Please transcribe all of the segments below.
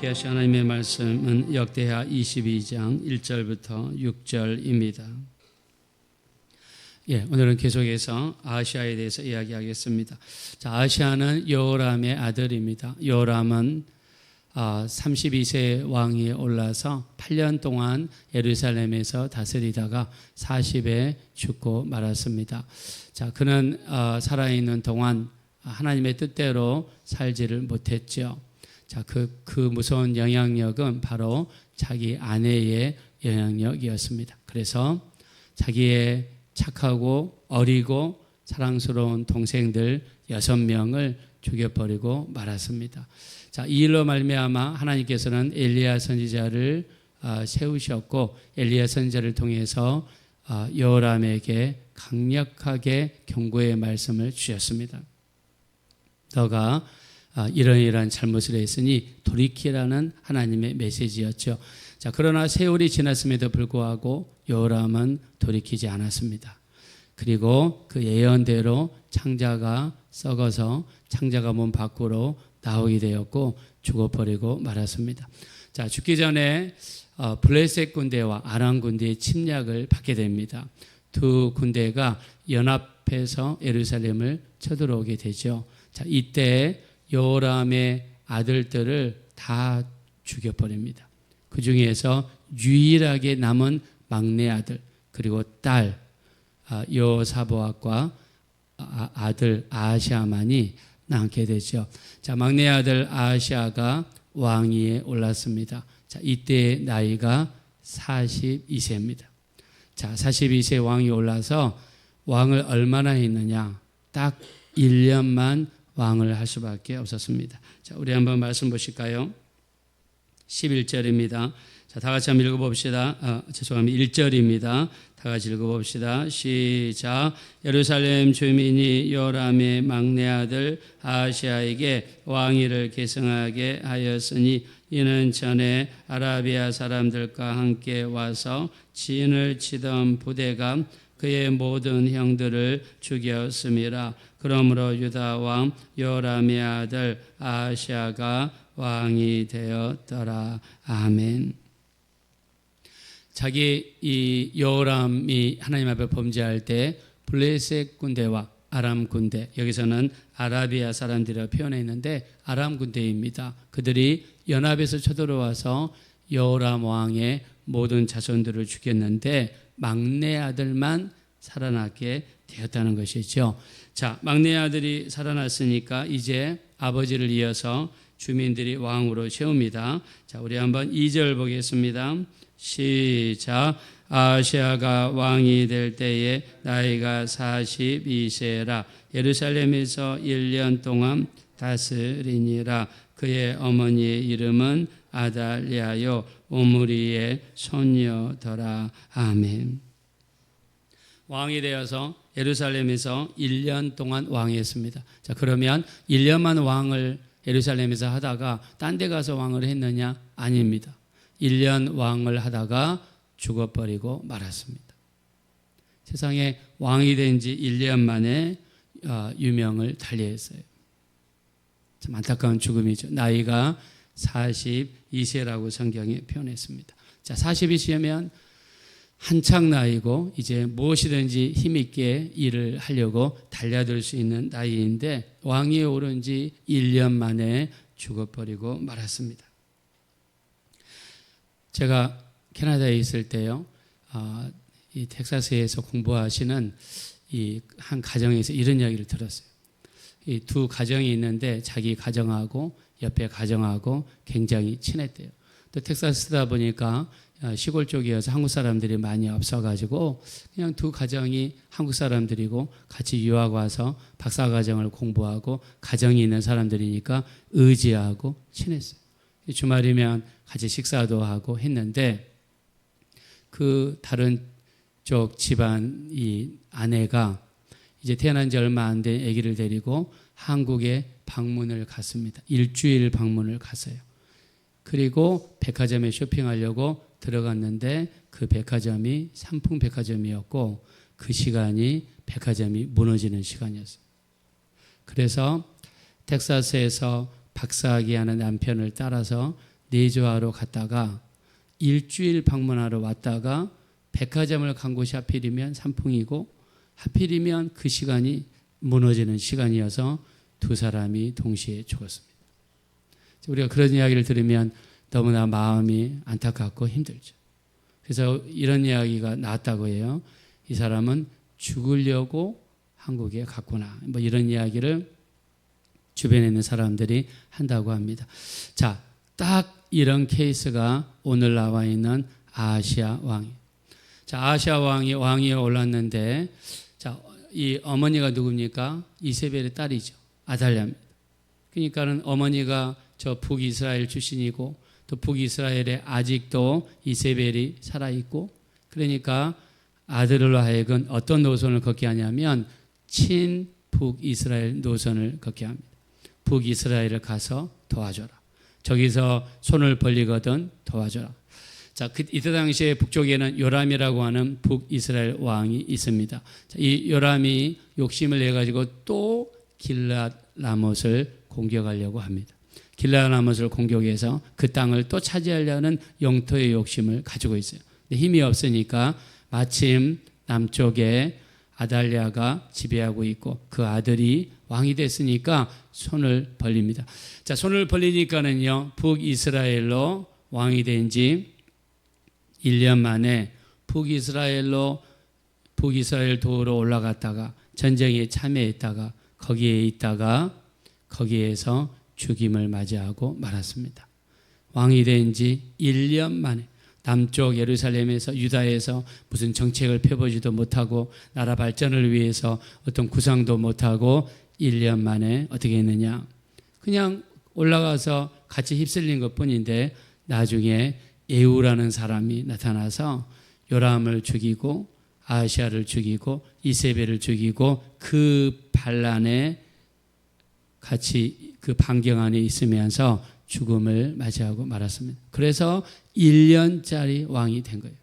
기하시 하나님의 말씀은 역대하 22장 1절부터 6절입니다. 예, 오늘은 계속해서 아시아에 대해서 이야기하겠습니다. 자, 아시아는 요람의 아들입니다. 요람은 32세 아, 왕위에 올라서 8년 동안 예루살렘에서 다스리다가 40에 죽고 말았습니다. 자, 그는 어, 살아있는 동안 하나님의 뜻대로 살지를 못했죠. 자, 그, 그 무서운 영향력은 바로 자기 아내의 영향력이었습니다. 그래서 자기의 착하고 어리고 사랑스러운 동생들 여섯 명을 죽여버리고 말았습니다. 자, 이 일로 말미암아 하나님께서는 엘리야 선지자를 아, 세우셨고 엘리야 선지자를 통해서 아, 여호람에게 강력하게 경고의 말씀을 주셨습니다. 너가 아, 이런 이런 잘못을 했으니 돌이키라는 하나님의 메시지였죠. 자, 그러나 세월이 지났음에도 불구하고 여호람은 돌이키지 않았습니다. 그리고 그 예언대로 창자가 썩어서 창자가 몸 밖으로 나오게 되었고 죽어버리고 말았습니다. 자, 죽기 전에 어, 블레셋 군대와 아람 군대의 침략을 받게 됩니다. 두 군대가 연합해서 예루살렘을 쳐들어오게 되죠. 자, 이때 요람의 아들들을 다 죽여버립니다. 그 중에서 유일하게 남은 막내 아들 그리고 딸 아, 요사보악과 아, 아들 아시아만이 남게 되죠. 자 막내 아들 아시아가 왕위에 올랐습니다. 자 이때 나이가 42세입니다. 자 42세 왕이 올라서 왕을 얼마나 했느냐 딱 1년만 왕을 할 수밖에 없었습니다. 자, 우리 한번 말씀 보실까요? 11절입니다. 자, 다 같이 한번 읽어봅시다. 아, 죄송합니다. 1절입니다. 다 같이 읽어봅시다. 시작. 예루살렘 주민이 요람의 막내 아들 아시아에게 왕위를 계승하게 하였으니 이는 전에 아라비아 사람들과 함께 와서 진을 치던 부대가 그의 모든 형들을 죽였음이라. 그러므로 유다 왕 요람의 아들 아시아가 왕이 되었더라. 아멘. 자기 이 요람이 하나님 앞에 범죄할 때 블레셋 군대와 아람 군대 여기서는 아라비아 사람들이라 표현했는데 아람 군대입니다. 그들이 연합에서 쳐들어와서 여람 왕의 모든 자손들을 죽였는데 막내 아들만 살아나게 되었다는 것이죠. 자, 막내 아들이 살아났으니까 이제 아버지를 이어서 주민들이 왕으로 세웁니다. 자, 우리 한번 2절 보겠습니다. 시작. 아시아가 왕이 될 때에 나이가 42세라 예루살렘에서 1년 동안 다스리니라 그의 어머니의 이름은 아달리아요 오므리의 손녀더라 아멘. 왕이 되어서 예루살렘에서 1년 동안 왕했습니다. 자, 그러면 1년만 왕을 예루살렘에서 하다가 딴 데 가서 왕을 했느냐? 아닙니다. 1년 왕을 하다가 죽어버리고 말았습니다. 세상에 왕이 된 지 1년 만에 어, 유명을 달리했어요. 참 안타까운 죽음이죠. 나이가 42세라고 성경에 표현했습니다. 자, 42세면 한창 나이고 이제 무엇이든지 힘있게 일을 하려고 달려들 수 있는 나이인데 왕위에 오른 지 1년 만에 죽어버리고 말았습니다. 제가 캐나다에 있을 때요, 어, 이 텍사스에서 공부하시는 이 한 가정에서 이런 이야기를 들었어요. 이 두 가정이 있는데 자기 가정하고 옆에 가정하고 굉장히 친했대요. 또 텍사스다 보니까 어, 시골 쪽이어서 한국 사람들이 많이 없어가지고 그냥 두 가정이 한국 사람들이고 같이 유학 와서 박사 과정을 공부하고 가정이 있는 사람들이니까 의지하고 친했어요. 주말이면 같이 식사도 하고 했는데 그 다른 쪽 집안 이 아내가 이제 태어난 지 얼마 안 된 아기를 데리고 한국에 방문을 갔습니다. 일주일 방문을 갔어요. 그리고 백화점에 쇼핑하려고 들어갔는데 그 백화점이 삼풍 백화점이었고 그 시간이 백화점이 무너지는 시간이었어요. 그래서 텍사스에서 박사학위 하는 남편을 따라서 내조하러 갔다가 일주일 방문하러 왔다가 백화점을 간 곳이 하필이면 산풍이고 하필이면 그 시간이 무너지는 시간이어서 두 사람이 동시에 죽었습니다. 우리가 그런 이야기를 들으면 너무나 마음이 안타깝고 힘들죠. 그래서 이런 이야기가 나왔다고 해요. 이 사람은 죽으려고 한국에 갔구나. 뭐 이런 이야기를 주변에 있는 사람들이 한다고 합니다. 자, 딱 이런 케이스가 오늘 나와 있는 아시아 왕이. 자, 아시아 왕이 왕위에 올랐는데, 자, 이 어머니가 누굽니까? 이세벨의 딸이죠. 아달랴입니다. 그러니까는 어머니가 저 북이스라엘 출신이고 또 북이스라엘에 아직도 이세벨이 살아 있고 그러니까 아들로 하여금 어떤 노선을 걷게 하냐면 친 북이스라엘 노선을 걷게 합니다. 북이스라엘을 가서 도와줘라. 저기서 손을 벌리거든 도와줘라. 자, 그, 이때 당시에 북쪽에는 요람이라고 하는 북이스라엘 왕이 있습니다. 자, 이 요람이 욕심을 내 가지고 또 길랏 라못을 공격하려고 합니다. 길랏 라못을 공격해서 그 땅을 또 차지하려는 영토의 욕심을 가지고 있어요. 힘이 없으니까 마침 남쪽에 아달랴가 지배하고 있고 그 아들이 왕이 됐으니까 손을 벌립니다. 자, 손을 벌리니까는요, 북이스라엘로 왕이 된 지 1년 만에 북이스라엘로 북이스라엘 도로 올라갔다가 전쟁에 참여했다가 거기에 있다가 거기에서 죽임을 맞이하고 말았습니다. 왕이 된 지 1년 만에 남쪽 예루살렘에서 유다에서 무슨 정책을 펴보지도 못하고 나라 발전을 위해서 어떤 구상도 못하고 1년 만에 어떻게 했느냐. 그냥 올라가서 같이 휩쓸린 것 뿐인데 나중에 에우라는 사람이 나타나서 요람을 죽이고 아시아를 죽이고 이세벨을 죽이고 그 반란에 같이 그 반경 안에 있으면서 죽음을 맞이하고 말았습니다. 그래서 1년짜리 왕이 된 거예요.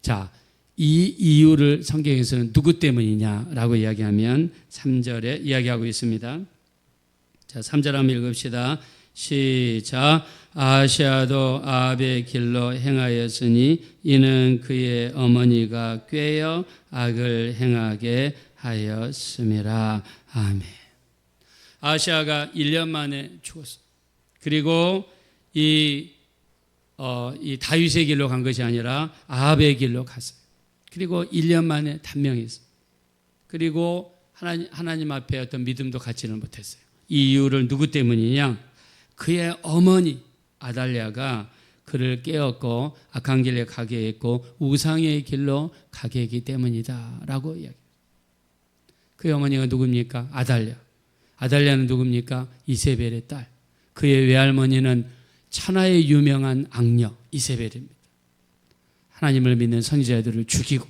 자, 이 이유를 성경에서는 누구 때문이냐라고 이야기하면 3절에 이야기하고 있습니다. 자, 3절 한번 읽읍시다. 시작. 아시아도 아합의 길로 행하였으니 이는 그의 어머니가 꾀어 악을 행하게 하였음이라. 아멘. 아시아가 1년 만에 죽었어. 그리고 이, 어, 이 다윗의 길로 간 것이 아니라 아합의 길로 갔어요. 그리고 1년 만에 단명했어요. 그리고 하나님, 하나님 앞에 어떤 믿음도 갖지는 못했어요. 이 이유를 누구 때문이냐? 그의 어머니 아달랴가 그를 깨었고 악한 길에 가게 했고 우상의 길로 가게 했기 때문이다라고 이야기해요. 그의 어머니가 누굽니까? 아달랴. 아달랴는 누굽니까? 이세벨의 딸. 그의 외할머니는 천하의 유명한 악녀 이세벨입니다. 하나님을 믿는 선지자들을 죽이고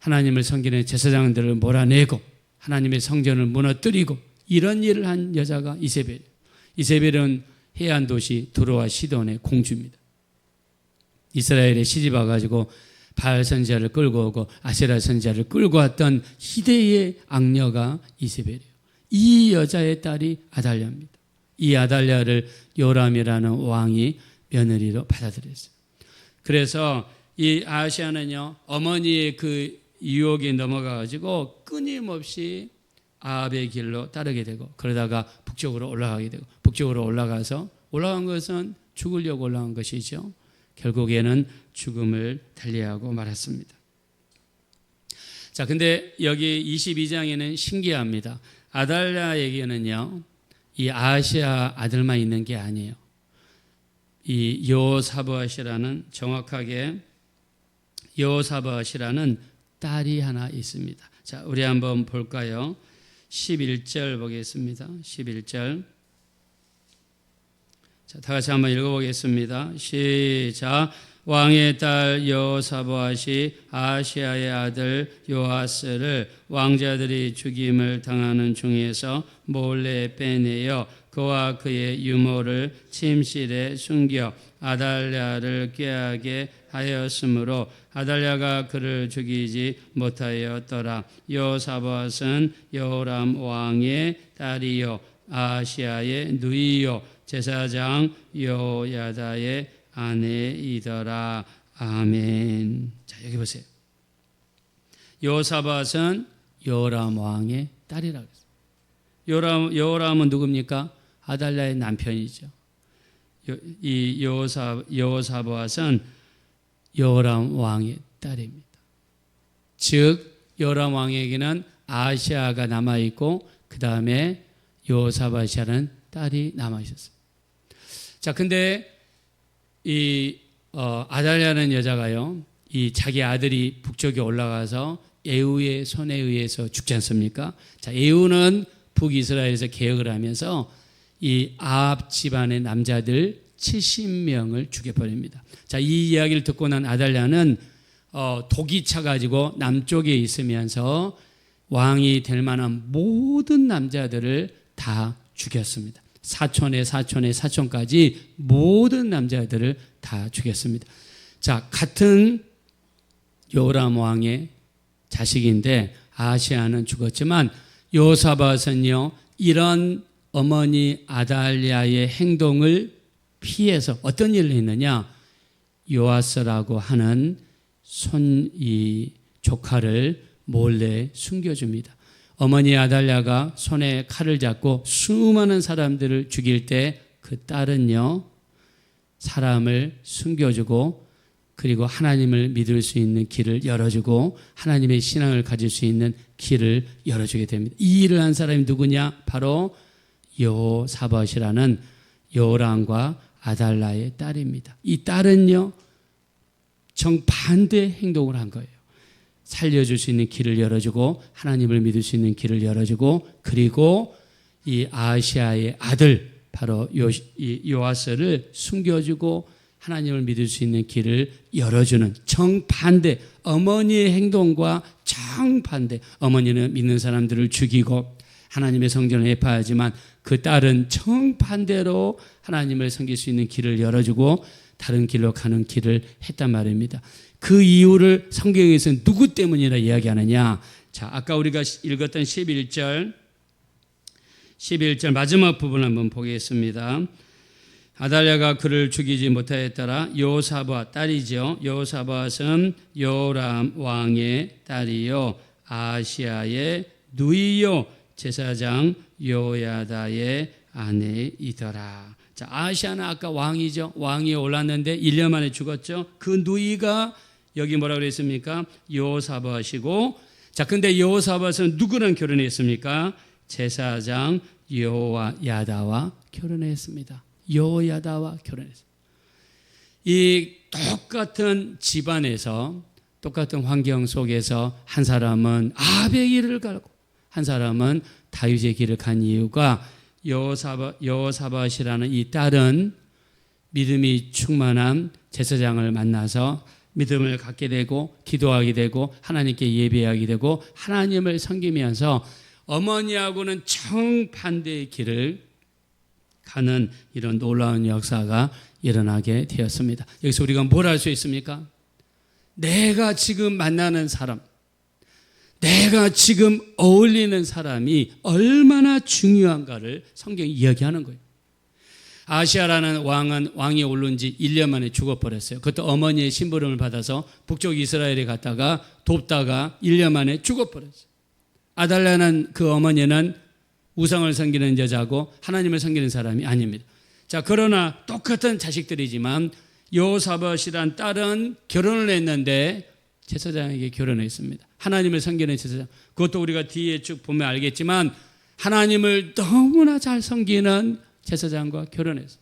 하나님을 섬기는 제사장들을 몰아내고 하나님의 성전을 무너뜨리고 이런 일을 한 여자가 이세벨. 이세벨은 해안 도시 두로와 시돈의 공주입니다. 이스라엘에 시집 와가지고 바알 선지자를 끌고 오고 아세라 선지자를 끌고 왔던 희대의 악녀가 이세벨이에요. 이 여자의 딸이 아달랴입니다. 이 아달랴를 요람이라는 왕이 며느리로 받아들였어요. 그래서 이 아시아는요 어머니의 그 유혹에 넘어가 가지고 끊임없이 아합의 길로 따르게 되고 그러다가 북쪽으로 올라가게 되고 북쪽으로 올라가서 올라간 것은 죽으려고 올라간 것이죠. 결국에는 죽음을 달리하고 말았습니다. 자, 근데 여기 22장에는 신기합니다. 아달랴에게는요, 이 아시아 아들만 있는 게 아니에요. 이 여사바시라는 정확하게 여사바시라는 딸이 하나 있습니다. 자, 우리 한번 볼까요? 11절 보겠습니다. 11절. 자, 다 같이 한번 읽어보겠습니다. 시작. 왕의 딸 여사보아시 아시아의 아들 요아스를 왕자들이 죽임을 당하는 중에서 몰래 빼내어 그와 그의 유모를 침실에 숨겨 아달랴를 꾀하게 하였으므로 아달랴가 그를 죽이지 못하였더라. 요사밧은 여호람 왕의 딸이요 아시아의 누이요 제사장 요야다의 아내이더라. 아멘. 자, 여기 보세요. 요사밧은 요람 왕의 딸이라고 했어요. 요람 요람은 누굽니까? 아달랴의 남편이죠. 요- 이 요사 요사밧은 요람 왕의 딸입니다. 즉 요람 왕에게는 아시아가 남아 있고 그 다음에 요사밧이라는 딸이 남아 있었어요. 자, 근데 이 어, 아달랴는 여자가요, 이 자기 아들이 북쪽에 올라가서 에우의 손에 의해서 죽지 않습니까? 자, 에우는 북이스라엘에서 개혁을 하면서 이 아합 집안의 남자들 70명을 죽여버립니다. 자, 이 이야기를 듣고 난 아달랴는 어, 독이 차가지고 남쪽에 있으면서 왕이 될 만한 모든 남자들을 다 죽였습니다. 사촌의 사촌의 사촌까지 모든 남자들을 다 죽였습니다. 자, 같은 요람 왕의 자식인데 아시아는 죽었지만 요사밧은요 이런 어머니 아달랴의 행동을 피해서 어떤 일을 했느냐 요아스라고 하는 손 이 조카를 몰래 숨겨줍니다. 어머니 아달랴가 손에 칼을 잡고 수많은 사람들을 죽일 때 그 딸은요 사람을 숨겨주고 그리고 하나님을 믿을 수 있는 길을 열어주고 하나님의 신앙을 가질 수 있는 길을 열어주게 됩니다. 이 일을 한 사람이 누구냐? 바로 여사밧이라는 요람과 아달라의 딸입니다. 이 딸은요 정반대 행동을 한 거예요. 살려줄 수 있는 길을 열어주고 하나님을 믿을 수 있는 길을 열어주고 그리고 이 아시아의 아들 바로 요아스를 숨겨주고 하나님을 믿을 수 있는 길을 열어주는 정반대 어머니의 행동과 정반대 어머니는 믿는 사람들을 죽이고 하나님의 성전을 해파하지만 그 딸은 정반대로 하나님을 섬길 수 있는 길을 열어주고 다른 길로 가는 길을 했단 말입니다. 그 이유를 성경에서는 누구 때문이라 이야기하느냐? 자, 아까 우리가 읽었던 11절 11절 마지막 부분 한번 보겠습니다. 아달랴가 그를 죽이지 못하였더라. 요사밧 딸이죠. 요사밧은 요람 왕의 딸이요 아시아의 누이요 제사장 요야다의 아내이더라. 자, 아시아는 아까 왕이죠. 왕이 올랐는데 1년 만에 죽었죠. 그 누이가 여기 뭐라 그랬습니까? 요사밧이고 자, 근데 요사밧은 누구랑 결혼했습니까? 제사장 요야다와 결혼했습니다. 요야다와 결혼했습니다. 이 똑같은 집안에서 똑같은 환경 속에서 한 사람은 길을 가고 한 사람은 다윗의 길을 간 이유가 여사밧, 여사밧이라는 이 딸은 믿음이 충만한 제사장을 만나서 믿음을 갖게 되고 기도하게 되고 하나님께 예배하게 되고 하나님을 섬기면서 어머니하고는 정반대의 길을 가는 이런 놀라운 역사가 일어나게 되었습니다. 여기서 우리가 뭘할수 있습니까? 내가 지금 만나는 사람, 내가 지금 어울리는 사람이 얼마나 중요한가를 성경이 이야기하는 거예요. 아시아라는 왕은 왕이 오른 지 1년 만에 죽어버렸어요. 그것도 어머니의 심부름을 받아서 북쪽 이스라엘에 갔다가 돕다가 1년 만에 죽어버렸어요. 아달라는 그 어머니는 우상을 섬기는 여자고 하나님을 섬기는 사람이 아닙니다. 자, 그러나 똑같은 자식들이지만 요사밧이란 딸은 결혼을 했는데 제사장에게 결혼했습니다. 하나님을 섬기는 제사장. 그것도 우리가 뒤에 쭉 보면 알겠지만 하나님을 너무나 잘 섬기는 제사장과 결혼했어요.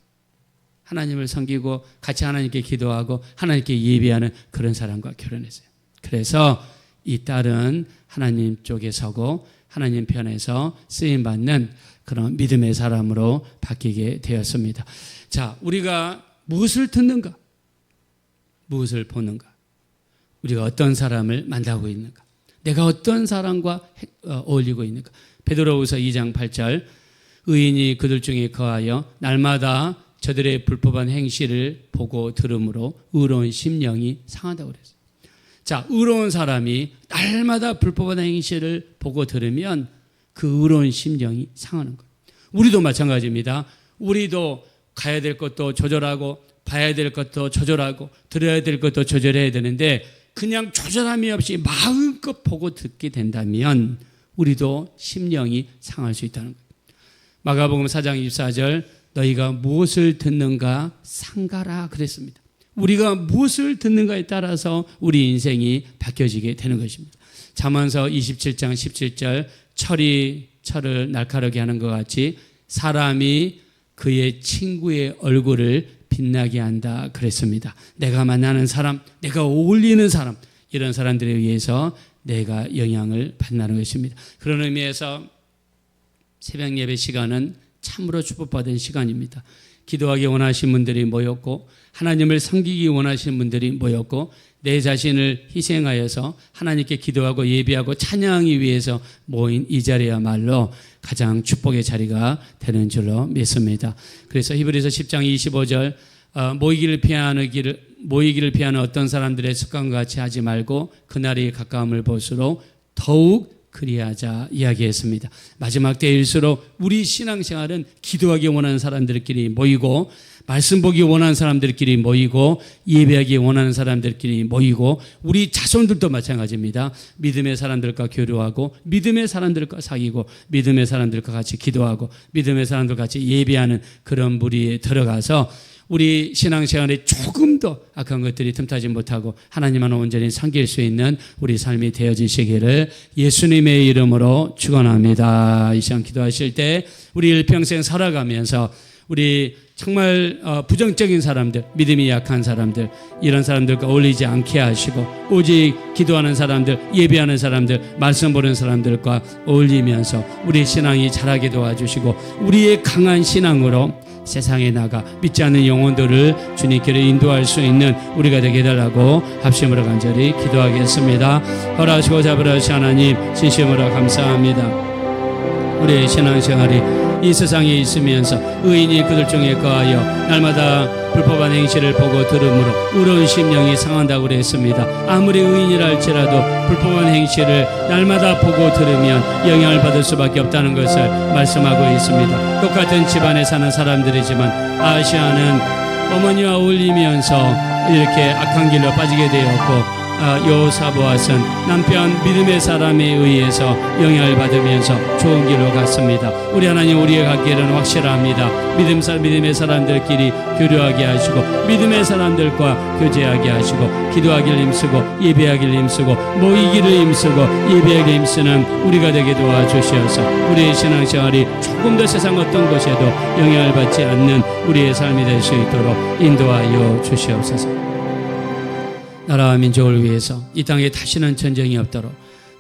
하나님을 섬기고 같이 하나님께 기도하고 하나님께 예배하는 그런 사람과 결혼했어요. 그래서 이 딸은 하나님 쪽에 서고 하나님 편에서 쓰임 받는 그런 믿음의 사람으로 바뀌게 되었습니다. 자, 우리가 무엇을 듣는가? 무엇을 보는가? 우리가 어떤 사람을 만나고 있는가? 내가 어떤 사람과 어, 어울리고 있는가? 베드로후서 2장 8절 의인이 그들 중에 거하여 날마다 저들의 불법한 행실을 보고 들음으로 의로운 심령이 상하다고 그랬어요. 자, 의로운 사람이 날마다 불법한 행실을 보고 들으면 그 의로운 심령이 상하는 거예요. 우리도 마찬가지입니다. 우리도 가야 될 것도 조절하고 봐야 될 것도 조절하고 들어야 될 것도 조절해야 되는데 그냥 조절함이 없이 마음껏 보고 듣게 된다면 우리도 심령이 상할 수 있다는 거예요. 마가복음 4장 24절 너희가 무엇을 듣는가 상가라 그랬습니다. 우리가 무엇을 듣는가에 따라서 우리 인생이 바뀌어지게 되는 것입니다. 잠언서 27장 17절 철이 철을 날카롭게 하는 것 같이 사람이 그의 친구의 얼굴을 빛나게 한다 그랬습니다. 내가 만나는 사람, 내가 어울리는 사람 이런 사람들에 의해서 내가 영향을 받는 것입니다. 그런 의미에서 새벽 예배 시간은 참으로 축복받은 시간입니다. 기도하기 원하신 분들이 모였고 하나님을 섬기기 원하시는 분들이 모였고 내 자신을 희생하여서 하나님께 기도하고 예비하고 찬양하기 위해서 모인 이 자리야말로 가장 축복의 자리가 되는 줄로 믿습니다. 그래서 히브리서 10장 25절 어, 모이기를 피하는 길을 모이기를 피하는 어떤 사람들의 습관과 같이 하지 말고 그날이 가까움을 볼수록 더욱 그리하자 이야기했습니다. 마지막 때일수록 우리 신앙생활은 기도하기 원하는 사람들끼리 모이고 말씀 보기 원하는 사람들끼리 모이고 예배하기 원하는 사람들끼리 모이고 우리 자손들도 마찬가지입니다. 믿음의 사람들과 교류하고 믿음의 사람들과 사귀고 믿음의 사람들과 같이 기도하고 믿음의 사람들과 같이 예배하는 그런 무리에 들어가서 우리 신앙생활에 조금 더 악한 것들이 틈타지 못하고 하나님만 온전히 섬길 수 있는 우리 삶이 되어지시기를 예수님의 이름으로 축원합니다. 이 시간 기도하실 때 우리 일평생 살아가면서 우리 정말 어, 부정적인 사람들, 믿음이 약한 사람들, 이런 사람들과 어울리지 않게 하시고, 오직 기도하는 사람들, 예배하는 사람들, 말씀 보는 사람들과 어울리면서 우리 신앙이 자라게 도와주시고, 우리의 강한 신앙으로 세상에 나가 믿지 않는 영혼들을 주님께로 인도할 수 있는 우리가 되게 해달라고 합심으로 간절히 기도하겠습니다. 허락하시고 잡으라시 하나님, 진심으로 감사합니다. 우리의 신앙생활이 이 세상에 있으면서 의인이 그들 중에 거하여 날마다 불법한 행실을 보고 들음으로 의로운 심령이 상한다고 그랬습니다. 아무리 의인이라 할지라도 불법한 행실을 날마다 보고 들으면 영향을 받을 수밖에 없다는 것을 말씀하고 있습니다. 똑같은 집안에 사는 사람들이지만 아시아는 어머니와 어울리면서 이렇게 악한 길로 빠지게 되었고 아, 요사보아스는 남편 믿음의 사람에 의해서 영향을 받으면서 좋은 길로 갔습니다. 우리 하나님 우리의 갈 길은 확실합니다. 믿음 사 믿음의 사람들끼리 교류하게 하시고 믿음의 사람들과 교제하게 하시고 기도하기를 힘쓰고 예배하기를 힘쓰고 모이기를 힘쓰고 예배하기를 힘쓰는 우리가 되게 도와주시어서 우리의 신앙생활이 조금 더 세상 어떤 곳에도 영향을 받지 않는 우리의 삶이 될 수 있도록 인도하여 주시옵소서. 나라와 민족을 위해서 이 땅에 다시는 전쟁이 없도록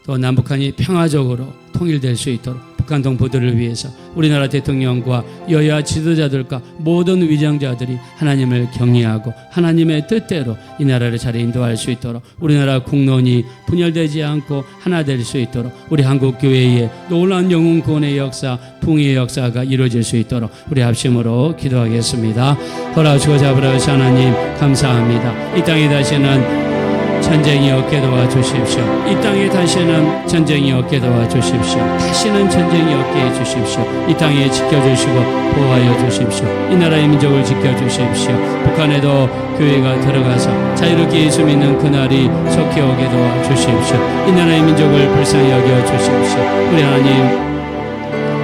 또 남북한이 평화적으로 통일될 수 있도록 북한 동포들을 위해서 우리나라 대통령과 여야 지도자들과 모든 위정자들이 하나님을 경외하고 하나님의 뜻대로 이 나라를 잘 인도할 수 있도록 우리나라 국론이 분열되지 않고 하나 될 수 있도록 우리 한국 교회의 놀라운 영웅 구원의 역사, 풍의 역사가 이루어질 수 있도록 우리 합심으로 기도하겠습니다. 허락하시고 잡으라시 하나님 감사합니다. 이 땅에 다시는 전쟁이 없게 도와주십시오. 이 땅에 다시는 전쟁이 없게 도와주십시오. 다시는 전쟁이 없게 해주십시오. 이 땅에 지켜주시고 보호하여 주십시오. 이 나라의 민족을 지켜주십시오. 북한에도 교회가 들어가서 자유롭게 예수 믿는 그날이 속히 오게 도와주십시오. 이 나라의 민족을 불쌍히 여겨 주십시오. 우리 하나님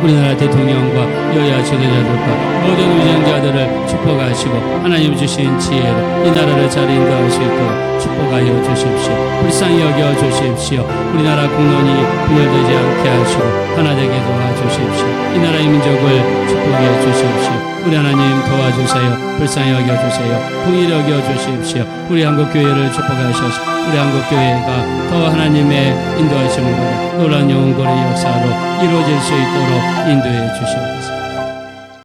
우리나라 대통령과 여야 지도자들과 모든 위정자들을 축복하시고 하나님 주신 지혜로 이 나라를 잘 인도할 수 있도록 축복하여 주십시오. 불쌍히 여겨 주십시오. 우리나라 국론이 분열되지 않게 하시고 하나 되게 도와주십시오. 이 나라의 민족을 축복해 주십시오. 우리 하나님 도와주세요. 불쌍히 여겨주세요. 풍일 여겨주십시오. 우리 한국교회를 축복하셔서 우리 한국교회가 더 하나님의 인도하심을 받아 놀라운 영혼의 역사로 이루어질 수 있도록 인도해 주시옵소서.